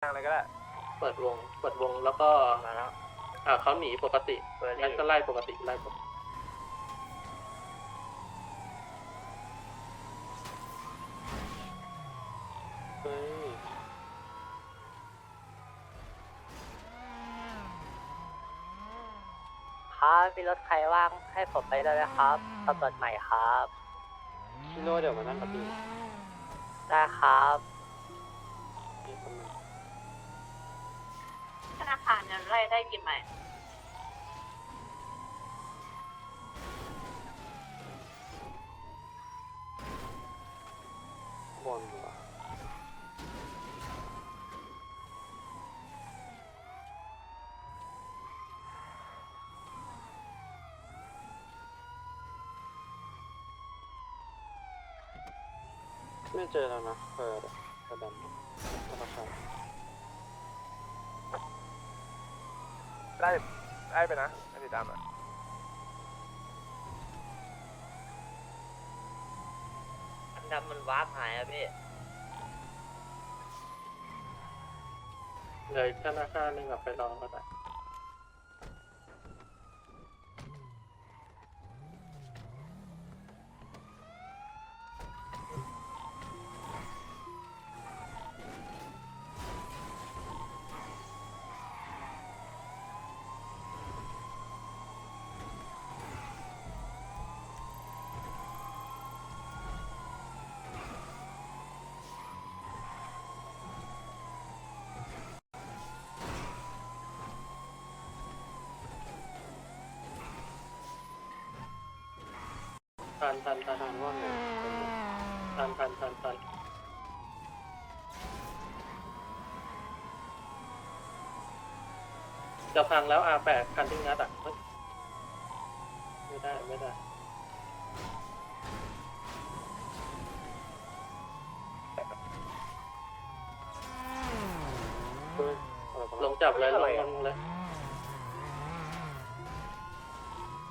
อะไรก็ได้เปิดวง เปิดวงแล้วก็มาแล้วอ่าเขาหนีปกติงั้นก็ไล่ปกติไล่ปกติเฮ้ยครับมีรถใครว่างให้ผมไปด้วยนะครับตำรวจใหม่ครับพี่โน่เดี๋ยวมานั่งกับพี่ได้ครับ พี่คนนึง ธ นาคารเนี่ยไล่ได้กี่ไหมบนเหรอไม่เจอแล้วนะเปิดกระดำธนาคาร ได้ได้ไปนะไอ้สีดำอะอันดำมันวาร์ปหายอะพี่เลยธนาคารหนึ่งอะไปรอก็ได้ ทันทันทันทันว่าไงทันทันทันทันจะพังแล้วอาแปดคันที่งัดอะเฮ้ยไม่ได้ ไม่ได้ลงจับเลยลงลงเลย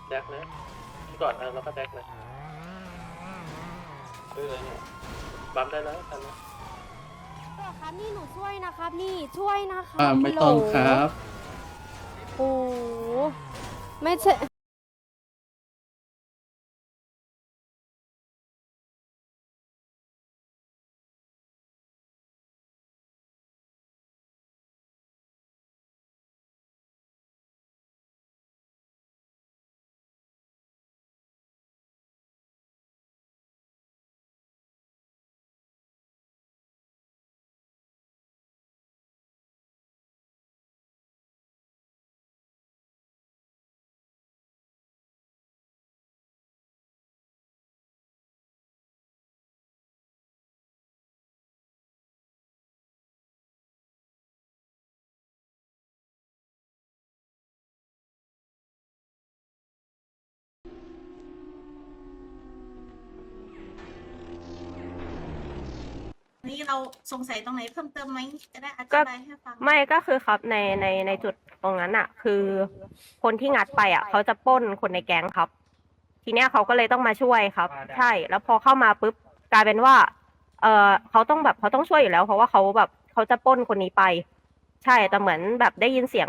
แดกเลยก่อนเออแล้วก็แดกเลย เออเนี่ยบัมได้แล้วทันแล้วครับนี่หนูช่วยนะครับนี่ช่วยนะคะอ่าไม่ต้องครับ โอ้โหไม่ใช่ นี่เราสงสัยตรงไหนเพิ่มเติมไหมจะได้อธิก็บายให้ฟังไม่ก็คือครับในในในจุดตรงนั้นอะคือ คนที่งัดไปอะเขาจะปล้นคนในแก๊งครับ ทีเนี้ยเขาก็เลยต้องมาช่วยครับ ใช่ แล้วพอเข้ามาปุ๊บกลายเป็นว่า เออเขาต้องแบบเขาต้องช่วยอยู่แล้ว เพราะว่าเขาแบบเขาจะปล้นคนนี้ไป ใช่แต่เหมือนแบบได้ยินเสียง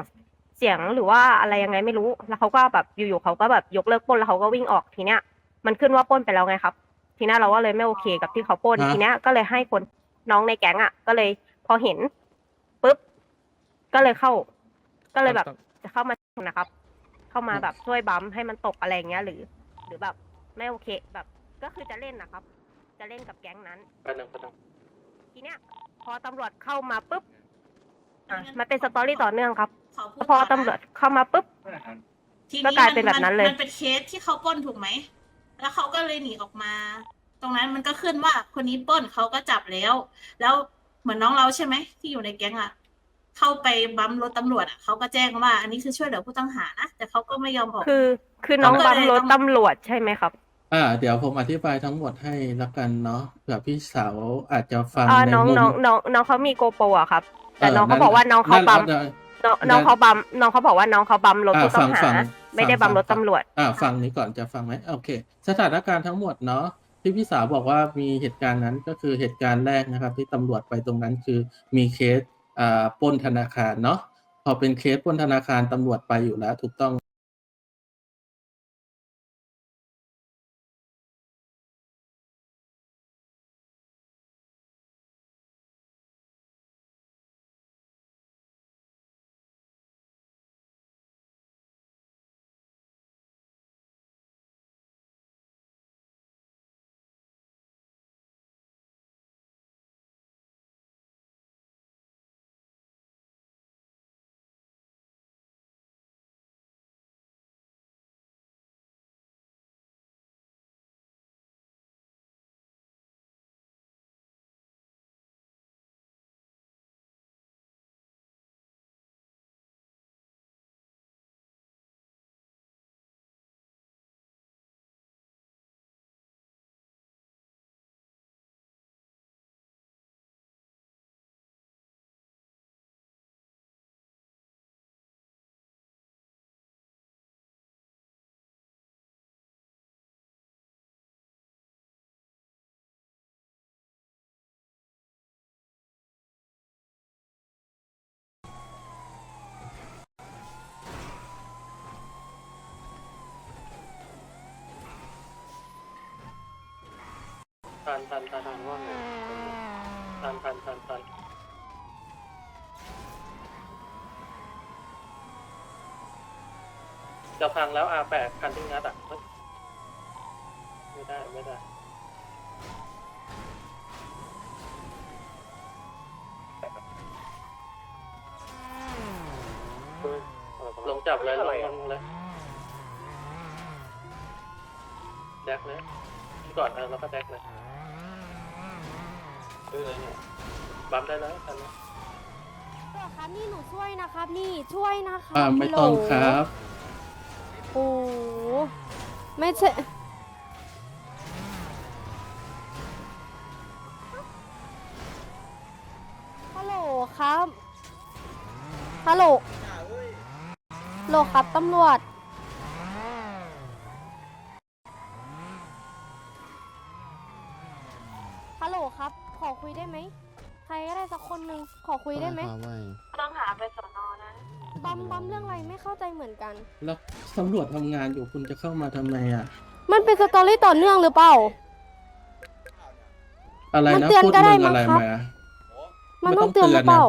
เสียงหรือว่าอะไรยังไงไม่รู้ แล้วเขาก็แบบอยู่ๆเขาก็แบบยกเลิกปล้นแล้วเขาก็วิ่งออกทีเนี้ย มันขึ้นว่าปล้นไปแล้วไงครับ ทีเนี้ยเราก็เลยไม่โอเคกับที่เขาปล้นฮะทีเนี้ยก็เลยให้คน น้องในแก๊งอะ ก็เลยพอเห็นปุ๊บก็เลยเข้า ก็เลยแบบ จะเข้ามานะครับ เข้ามาแบบช่วยบัมป์ให้มันตกอะไรอย่างเงี้ย หรือ หรือแบบไม่โอเคแบบ ก็คือจะเล่นนะครับ จะเล่นกับแก๊งนั้นไปหนึ่งไปหนึ่งทีเนี้ย พอตำรวจเข้ามาปุ๊บอะมันเป็นสตอรี่ต่อเนื่องครับขอพูดพอต่นะตำรวจเข้ามาปุ๊บ ทีก็กลายเป็นแบบนั้นเลย มันเป็นเคสที่เขาปล้นถูกไหม แล้วเขาก็เลยหนีออกมา ตรงนั้นมันก็ขึ้นว่าคนนี้ปล้นเขาก็จับแล้ว แล้วเหมือนน้องเราใช่ไหมที่อยู่ในแก๊งอะ เข้าไปบัมรถตำรวจอะเขาก็แจ้งว่า อันนี้คือช่วยเหลือผู้ต้องหานะแต่เขาก็ไม่ยอมออก คือคือน้องก็เลยบัมป์รถต้องตำรวจใช่ไหมครับ อ่า เดี๋ยวผมอธิบายทั้งหมดให้ละกันเนาะเผื่อพี่สาวอาจจะฟังเออในน้องมุม น้องน้องน้องเขามีโกโปรอะครับ แต่เน้องเขาบอกว่าน้องเขาบัมนั่นน้องน้องเขาบัมน้องเขาบอกว่าน้องเขาบัมรถอ่าผู้ต้ฟัองงฟัหางไม่ได้ฟับังมรถฟังตำรวจ อ่าฟังนี้ก่อนจะฟังไหมโอเค สถานการณ์ทั้งหมดเนาะ ที่พี่สาวบอกว่ามีเหตุการณ์นั้นก็คือเหตุการณ์แรกนะครับ ที่ตำรวจไปตรงนั้นคือมีเคสอ่าปล้นธนาคารเนาะพอเป็นเคสปล้นธนาคารตำรวจไปอยู่แล้วถูกต้อง ทันทันทันทันว่าไงทันทันทันทันจะพังแล้วอาแปดคันที่งัดอะเฮ้ยไม่ได้ไม่ได้ลงจับเลยลงลงเลยแดกเลยก่อนเออแล้วก็แดกเลย ซื้อเลยเนี่ยบัมได้แล้วทันแล้วตำรวจครับนี่หนูช่วยนะครับนี่ช่วยนะครับอ่าไม่ต้องครับ โอ้โหไม่ใช่ฮัลโหลครับฮัลโหลโหลครับตำรวจ คนหนึ่งขอคุยได้ไหมต้องหาไปสอนอนะบัมบัมเรื่องอะไรไม่เข้าใจเหมือนกัน แล้วตำรวจทำงานอยู่คุณจะเข้ามาทำไมอะ มันเป็นสตอรี่ต่อเนื่องหรือเปล่า อะไรมันนะเตือนพูดก็ได้เรื่องอะไรมั้งครับ มา มันไม่ต้ต้อองงเตือนหรือเปล่า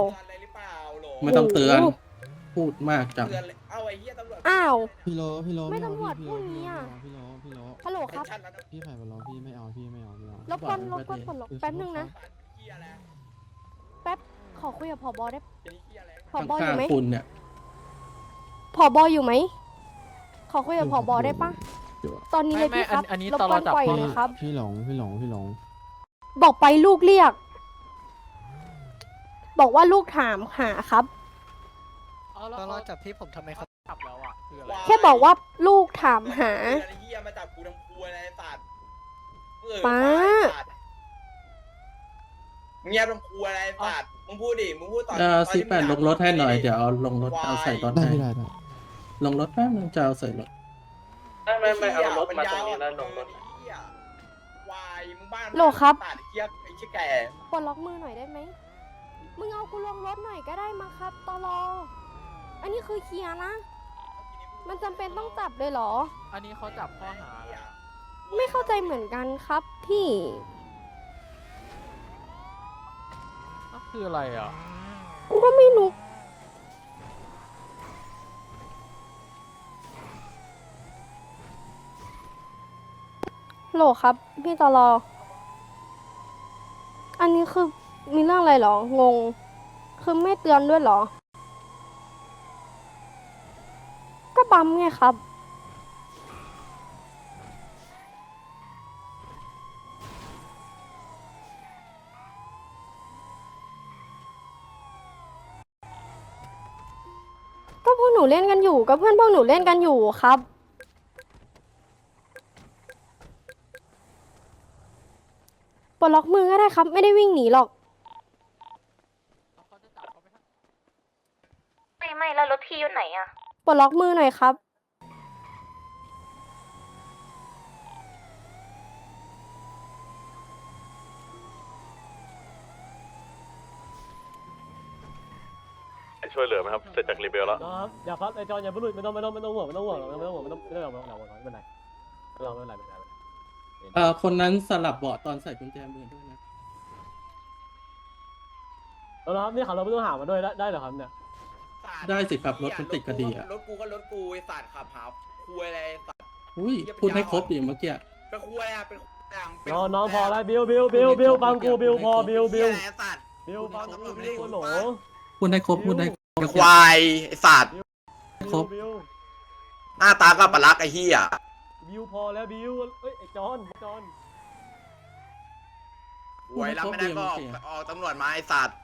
ไม่ต้องเตือน โอ้โหพูดมากจังเอาไอ้เหี้ยตำรวจอ้าว พี่โลพี่โลไม่เอาตำรวจพี่พูดงี้อะพี่โลพี่โลฮัลโหลครับ ชัดแล้วนะพี่ไข่มาลองพี่ไม่เอาพี่ไม่เอาไม่เอารบกวนรบกวนปลดล็อกแป๊บนึงนะ เหี้ยอะไรแป๊บ ขอคุยกับผอบอได้เป็นเหี้ยอะไรผอบออข้างยู่ไหมๆคุณเนี่ยผอบออยู่ไหม ขอคุยกับผอบอได้ปะอยู่ตอนนี้เลยพี่ครับอันนี้รบตอนกวเรานจับปล่อยพี่เลยครับ พี่หลง พี่หลง พี่หลง บอกไปลูกเรียก บอกว่าลูกถามหาครับตอนเราจับพี่ผมทำไมเขาจับแล้วอะคืออะไรแค่บอกว่าลูกถามหาไอ้ เหี้ยมาจับกูทำครัวอะไรไอ้สัตว์เออป๊ามึงแย่ทำครัวอะไรไอ้สัตว์มึงพูดดิ มึงพูดตอนเออตอนสิที่แปดลงรถให้หน่อย เดี๋ยวเอาลงรถเอาใส่รถได้ให้พี่ได้ได้ลงรถแป๊บนึงจะเอาใส่รถ ไม่ไม่ไม่เอารถมาตรงนี้แล้วลงรถไอ้เหี้ยควายมึงบ้านโหลครับ ตัดไอ้เหี้ยไอ้เหี้ยแก่ปลดล็อกมือหน่อยได้ไหม มึงเอากูลงรถหน่อยก็ได้มาครับตลออันนี้คือเคลียร์นะ มันจำเป็นต้องจับเลยเหรอ อันนี้เขาจับข้อหาอะไรอะไม่เข้าใจเหมือนกันครับพี่ อะ คืออะไรอะกูก็ไม่รู้โหลครับ พี่ตอลออันนี้คือมีเรื่องอะไรเหรอ งง คือไม่เตือนด้วยเหรอ ก็บัมไงครับ ก็พวกหนู เล่นกันอยู่ ก็เพื่อนพวกหนูเล่นกันอยู่ครับ ปลดล็อกมือก็ได้ครับ ไม่ได้วิ่งหนีหรอกเขาจะจับเขาไปทำไม่ไม่แล้วรถพี่อยู่ไหนอะปลดล็อกมือหน่อยครับ ช่วยเหลือไหมครับ เสร็จจากรีเบลแล้ว ครับอย่าครับไอจอนอย่าพูดไม่ต้องไม่ต้องไม่ต้องห่วงไม่ต้องห่วงไม่ต้องห่วงไม่ต้องไม่ต้องห่วงไม่ต้องห่วงไม่เป็นไรไม่ต้องไม่เป็นไรไม่เป็นไรเอ่อคนนั้นสลับเบาะตอนใส่กุญแจมือด้วยนะแล้วครับนี่ขับรถไม่ต้องหามาด้วยได้ได้เหรอครับเนี่ยได้สิครับรถมันติดคดีอะรถกูก็รถกูไอ้สัตว์ขับหาคุยอะไรไอ้สัตว์อุ้ยพูดให้ครบดิเมื่อกี้เป็นคุยอะไรอะเป็นอย่างเป็นน้องน้องพอแล้วบิวบิวบิวบิวฟังกูบิวพอบิวบิวเหี้ยอะไรไอ้สัตว์บิวฟังกูบิวโหลพูดให้ครบพูดให้ ครบเป็นควายไอ้สัตว์ครบ บิวหน้าตาก็ปลักษณ์ไอ้เหี้ยบิวพอแล้วบิวเอ้ยไอจอนจอนหวยรับไม่ได้ก็ออกออกตำรวจมาไอ้สัตว์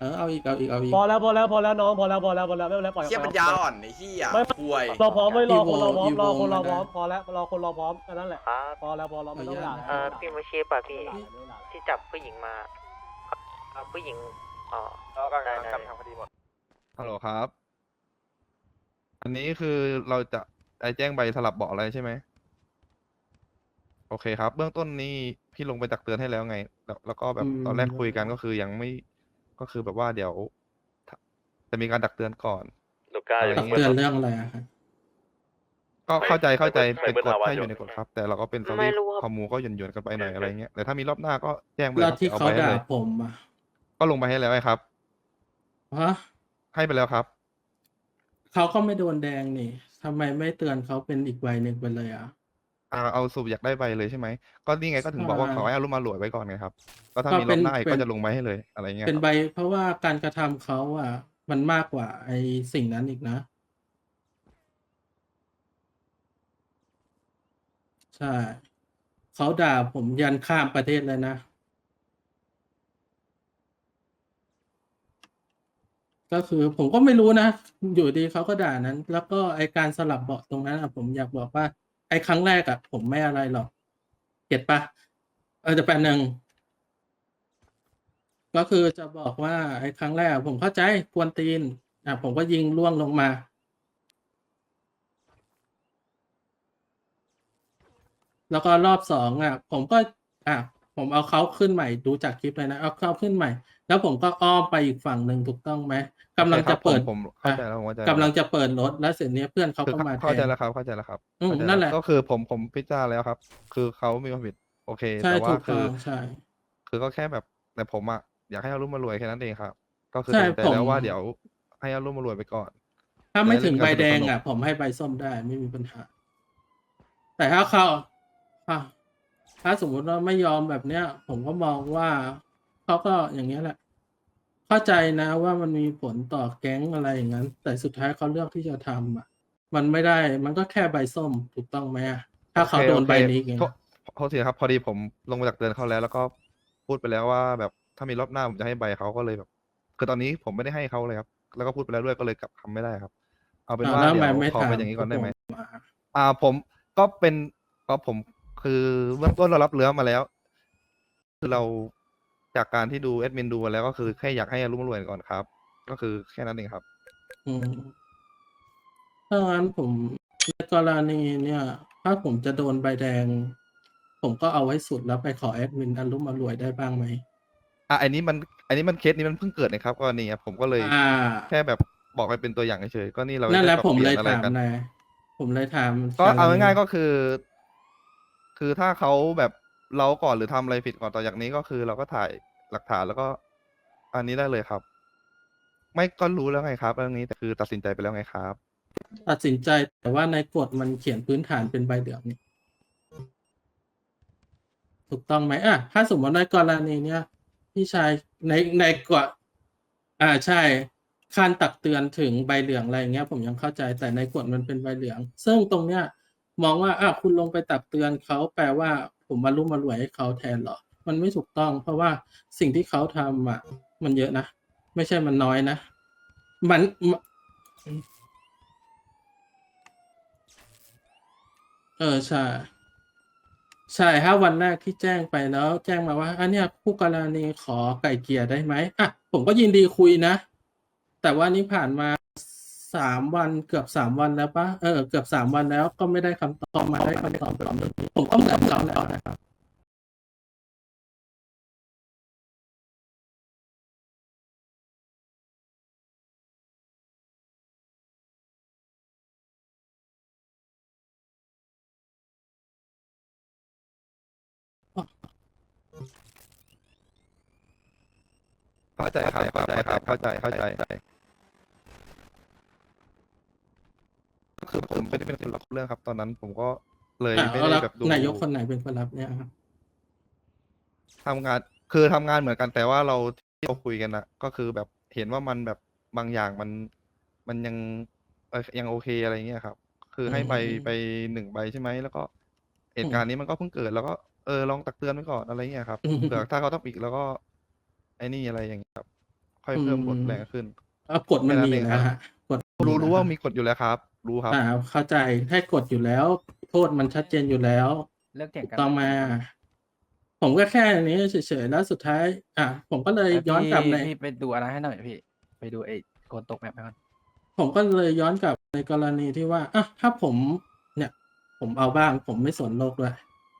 เออเอาอีกเอาอีกเอาอีก พอแล้วพอแล้วพอแล้วน้องพอแล้วพอแล้วพอแล้วไม่เป็นไรปล่อยเหี้ยปัญญาอ่อนไอ้เหี้ยไม่หวยรอพร้อมไม่รอคนรอพร้อมอีโวรอคนรอพร้อมอีโวพอแล้วรอคนรอพร้อมแค่นั้นแหละครับพอแล้วพอแล้วไม่ต้องด่าเออพี่มุชีป่ะพี่ไม่ต้องด่า ที่จับผู้หญิงมาเอาผู้หญิงอ๋อ แล้วก็กำลังกำลังทำคดีหมด ฮัลโหลครับ อันนี้คือเราจะไอแจ้งใบสลับเบาะอะไรใช่ไหม โอเคครับ เบื้องต้นนี้พี่ลงไปตักเตือนให้แล้วไง แล้วแล้วก็แบบอืม ตอนแรกคุยกันก็คือยังไม่ก็คือแบบว่าเดี๋ยวจะมีการตักเตือนก่อน ลูก้ายังอะไรเตือนเรื่องอะไรอะครับ ก็เข้าใจเข้าใจใส่เป็นเบอร์กฎฮาวายให้ออยู่ยู่ในกฎครับ แต่เราก็เป็นสไม่วิตรู้ครับ คอมมูก็หย่อนหย่อนๆกันไปหน่อยอะไรเงี้ยแต่ถ้ามีรอบหน้าก็แจ้งไปเลแล้ยวครับที่เอาเขาไปให้ด่าเลยผมอะก็ลงไปให้แล้วไงครับ ฮะ ให้ไปแล้วครับ เขาก็ไม่โดนแดงนี่ทำไมไม่เตือนเขาเป็นอีกใบหนึ่งไปเลยอะ อ่าเอาสูบอยากได้ใบเลยใช่ไหมก็นี่ไงก็ถึงบอกว่าใช่ขอให้อารุมารวยไว้ก่อนไงครับก็ถ้าก็มีรเป็อนบหน้าอีกเป็นก็จะลงไว้ให้เลยอะไรเงี้ยเป็นครับใบเพราะว่าการกระทำเขาอะ มันมากกว่าไอ้สิ่งนั้นอีกนะ ใช่ เขาด่าผมยันข้ามประเทศเลยนะ ก็คือผมก็ไม่รู้นะ อยู่ดีเขาก็ด่านั้น แล้วก็ไอการสลับเบาะตรงนั้นอะผมอยากบอกว่า ไอครั้งแรกอะผมไม่อะไรหรอกเก็ตปะเออจะแป๊บหนึ่งก็คือจะบอกว่าไอครั้งแรกผมเข้าใจกวนตีน อะผมก็ยิงล่วงลงมา แล้วก็รอบสองอะ ผมก็อะ ผมเอาเขาขึ้นใหม่ดูจากคลิปเลยนะเอาเขาขึ้นใหม่ แล้วผมก็อ้อมไปอีกฝั่งหนึ่งถูกต้องไหมกำลังใช่คจะรับเปิดผมผมเข้าใจแล้วผมเข้าใจกำลังจะเปิดรถแล้วเสร็จเนี้ยเพื่อนเขาคือก็มาแทเข้าใจนแล้วครับเข้าใจแล้วครับอืมเข้าใจนั่นแหละก็คือผมผมพิจารณาแล้วครับ คือเขามีความผิด โอเคใช่แต่ถูว่ากคืต้อองใช่คือก็แค่แบบแต่ผมอะอยากให้อารุมารวยแค่นั้นเองครับ ก็คือใช่ตัดสินใจแล้วผมว่าเดี๋ยวให้อารุมารวยไปก่อน ถ้าไม่ถึงเล่นใบกันแดงสนุกๆอะ ผมให้ใบส้มได้ไม่มีปัญหา แต่ถ้าเขาอะ ถ้าสมมุติว่าไม่ยอมแบบเนี้ย ผมก็มองว่าเขาก็อย่างเงี้ยแหละ เข้าใจนะว่ามันมีผลต่อแก๊งอะไรอย่างนั้น แต่สุดท้ายเขาเลือกที่จะทำอะ มันไม่ได้มันก็แค่ใบส้มถูกต้องไหมอะถ้าเขาโดนใบนี้เองโทษโทษทีครับ พอดีผมลงมาจากเตือนเขาแล้ว แล้วก็พูดไปแล้วว่าแบบถ้ามีรอบหน้าผมจะให้ใบเขาก็เลยแบบ คือตอนนี้ผมไม่ได้ให้เขาเลยครับ แล้วก็พูดไปแล้วด้วยก็เลยกลับคำไม่ได้ครับ เอาเป็นอะว่าแล้วทำเดี๋ไมยวไม่ขอถามเป็นอย่างนี้ก่อนได้ไหมผมอะอ่าผมก็เป็นก็ผม คือเบื้องต้นเรารับเรือมาแล้ว คือเราจากการที่ดูแอดมินดูมาแล้วก็คือแค่อยากให้อารุ่มรวยก่อนครับ ก็คือแค่นั้นเองครับ อืมถ้างั้นผมในกรณีเนี่ย ถ้าผมจะโดนใบแดง ผมก็เอาไว้สุดแล้วไปขอแอดมินอารมณ์มารวยได้บ้างไหมอะอันนี้มันอันนี้มันเคสนี้มันเพิ่งเกิดนะครับกรณีอะผมก็เลยอ่า แค่แบบบอกไปเป็นตัวอย่างเฉยๆก็นี่เรานั่นแหละได้ปผรับมปเลลี่ยนอะไรถามกันนายผมเลยถาม ก็เอาทง่ายๆก็คือ คือถ้าเขาแบบเราก่อนหรือทำอะไรผิดก่อนต่อจากนี้ก็คือ เราก็ถ่ายหลักฐานแล้วก็ อันนี้ได้เลยครับ ไม่ก็รู้แล้วไงครับเรื่องนี้แต่คือตัดสินใจไปแล้วไงครับ ตัดสินใจแต่ว่าในกฎมันเขียนพื้นฐานเป็นใบเหลืองนี่ถูกต้องไหมอะถ้าสมมติในกรณีเนี้ยพี่ชายในในกฎอ่าใช่การตักเตือนถึงใบเหลืองอะไรอย่างเงี้ย ผมยังเข้าใจแต่ในกฎมันเป็นใบเหลือง ซึ่งตรงเนี้ย มองว่าอะคุณลงไปตักเตือนเขาแปลว่าผมมารุ่มมารวยให้เขาแทนเหรอ มันไม่ถูกต้อง เพราะว่าสิ่งที่เขาทำอะ มันเยอะนะ ไม่ใช่มันน้อยนะ มัน เออใช่ใช่ถ้าวันแรกที่แจ้งไปแล้วแจ้งมาว่าอันเนี้ยผู้กรณีขอไก่เกลี่ยได้ไหมอะผมก็ยินดีคุยนะ แต่ว่านี่ผ่านมา สามวันเกือบสามวันแล้วปะเออเกือบสามวันแล้วก็ไม่ได้คำตอบมาได้คำตอบแบบนี้ผมก็เหมือนกันแล้วนะครับเข้าใจครับเข้าใจครับเข้าใจเข้าใจ ก็คือผมไม่ได้เป็นคนรับเรื่องครับ ตอนนั้นผมก็เลยอะไม่เอาได้รับแบบดูนายกคนไหนเป็นคนรับเนี่ยครับทำงานคือทำงานเหมือนกันแต่ว่าเราที่เราคุยกันนะก็คือแบบเห็นว่ามันแบบบางอย่างมันมันยังเอ่อยังโอเคอะไรเงี้ยครับ คือให้ใบอืมไปหนึ่งใบใช่ไหมแล้วก็เหตุการณ์นี้มันก็เพิ่งเกิดแล้วก็เออลองตักเตือนไว้ก่อนอะไรเงี้ยครับอืมเผื่อถ้าเขาต้องอีกแล้วก็ ไอ้นี่อะไรอย่างเงี้ยครับ ค่อยเพิ่มอืมบทแรงขึ้นเอากฎมันมีแค่นั้นเองนะครับฮะกฎรู้รู้ว่ามีนะกฎอยู่แล้วครับ รู้ครับ อ่าเข้าใจให้กฎอยู่แล้ว โทษมันชัดเจนอยู่แล้ว เลิกเถียงกันต้องมา ผมก็แค่อันนี้เฉยๆแล้วสุดท้าย อะ ผมก็เลยย้อนกลับในพี่ไปดูอะไรให้หน่อยพี่ ไปดูไอ้โกนตกแมปให้ก่อนผมก็เลยย้อนกลับในกรณีที่ว่าอะถ้าผมเนี่ย ผมเอาบ้าง ผมไม่สนโลกด้วย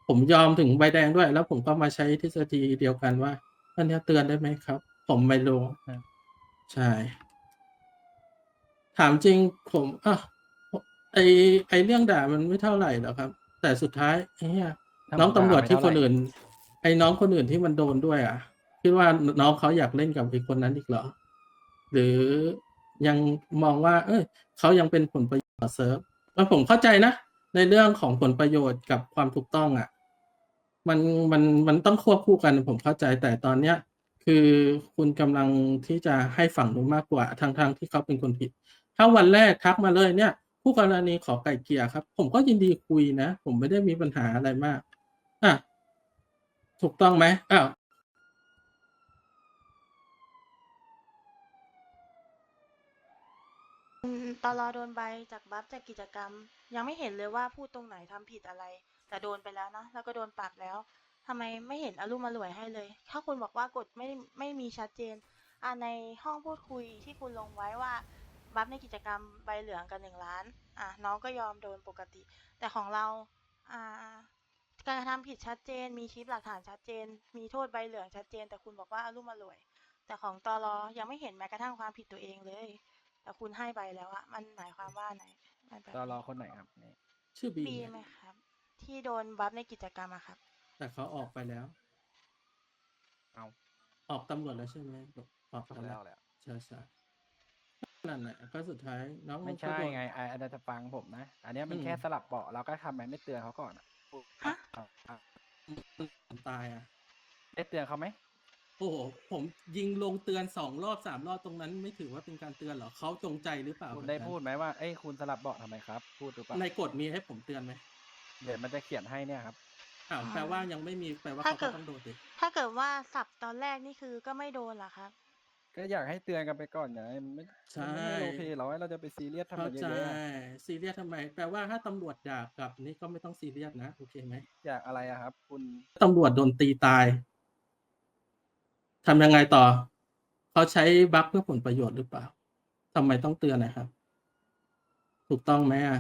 ผมยอมถึงใบแดงด้วย แล้วผมก็มาใช้ทฤษฎีเดียวกันว่าอันเนี้ยเตือนได้ไหมครับ ผมไม่รู้ใช่ ถามจริงผมอะ ไอไอเรื่องด่ามันไม่เท่าไหร่หรอกครับ แต่สุดท้ายไอ้เนี่ยถ้าน้องผมตำรวจด่าไม่ที่คนเท่าไหร่อื่น ไอ้น้องคนอื่นที่มันโดนด้วยอะคิดว่าน้องเขาอยากเล่นกับอีกคนนั้นอีกเหรอ หรือยังมองว่า เอ้ยเขายังเป็นผลประโยชน์ต่อเซิร์ฟแล้วผมเข้าใจนะ ในเรื่องของผลประโยชน์กับความถูกต้องอะ มันมันมันต้องควบคู่กันผมเข้าใจแต่ตอนเนี้ย คือคุณกำลังที่จะให้ฝั่งนู้นมากกว่าทางทางที่เขาเป็นคนผิด ถ้าวันแรกทักมาเลยเนี่ย ผู้กรณีขอไก่เกลี่ยครับ ผมก็ยินดีคุยนะ ผมไม่ได้มีปัญหาอะไรมาก อะ ถูกต้องไหมอ้าวตอนรอโดนใบจากบัฟจากกิจกรรม ยังไม่เห็นเลยว่าพูดตรงไหนทำผิดอะไร แต่โดนไปแล้วนะ แล้วก็โดนปรับแล้วทำไมไม่เห็นอารมณ์มารวยให้เลย ถ้าคุณบอกว่ากฎไม่ไม่มีชัดเจนอ่าในห้องพูดคุยที่คุณลงไว้ว่า บัฟในกิจกรรมใบเหลืองกันหนึ่งล้าน อะน้องก็ยอมโดนปกติ แต่ของเรา อ่า การกระทำผิดชัดเจน มีคลิปหลักฐานชัดเจน มีโทษใบเหลืองชัดเจน แต่คุณบอกว่าอารมณ์มารวย แต่ของตอรอยังไม่เห็นแม้กระทั่งความผิดตัวเองเลย แต่คุณให้ไปแล้วอะมันหมายความว่าไหนมันแบบตอรอคนไหนครับนี่ชื่อบีปีเนี่ยไหมครับ ที่โดนบัฟในกิจกรรมอะครับ แต่เขาออกไปแล้ว เอาออกตำรวจแล้วใช่ไหมออกไปแล้วใช่ใช่ นั่นแหละก็สุดท้ายน้องไม่ก็ใช่โดนไงไอ้อันนั้นจะฟังผมนะ อันเนี้ยมันอืมแค่สลับเบาะเราก็ทำไมไม่เตือนเขาก่อนอะฮะเอาเอาตายอะได้เตือนเขาไหมโอ้โหผมยิงลงเตือนสองรอบสามรอบตรงนั้นไม่ถือว่าเป็นการเตือนเหรอเขาจงใจหรือเปล่าคุณได้แบบนั้นพูดไหมว่าเอ้ยคุณสลับเบาะทำไมครับ พูดหรือเปล่าในกฎมีให้ผมเตือนไหมเดี๋ยวมันจะเขียนให้เนี่ยครับอ้าวแปลว่ายังไม่มีแปลว่าถ้าเขาเกิก็ดต้องโดนดิถ้าเกิดว่าสับตอนแรกนี่คือก็ไม่โดนเหรอครับ ก็อยากให้เตือนกันไปก่อนไงมันไม่ใช่ มันไม่โอเคหรอกให้เราจะไปซีเรียสทำเข้ามันเยใจอะๆอะซีเรียสทำไม แปลว่าถ้าตำรวจด่ากลับนี่ก็ไม่ต้องซีเรียสนะ โอเคไหมอยากอะไรอะครับ คุณตำรวจโดนตีตายทำยังไงต่อ เขาใช้บัคเพื่อผลประโยชน์หรือเปล่าทำไมต้องเตือนนะครับ ถูกต้องไหมอะ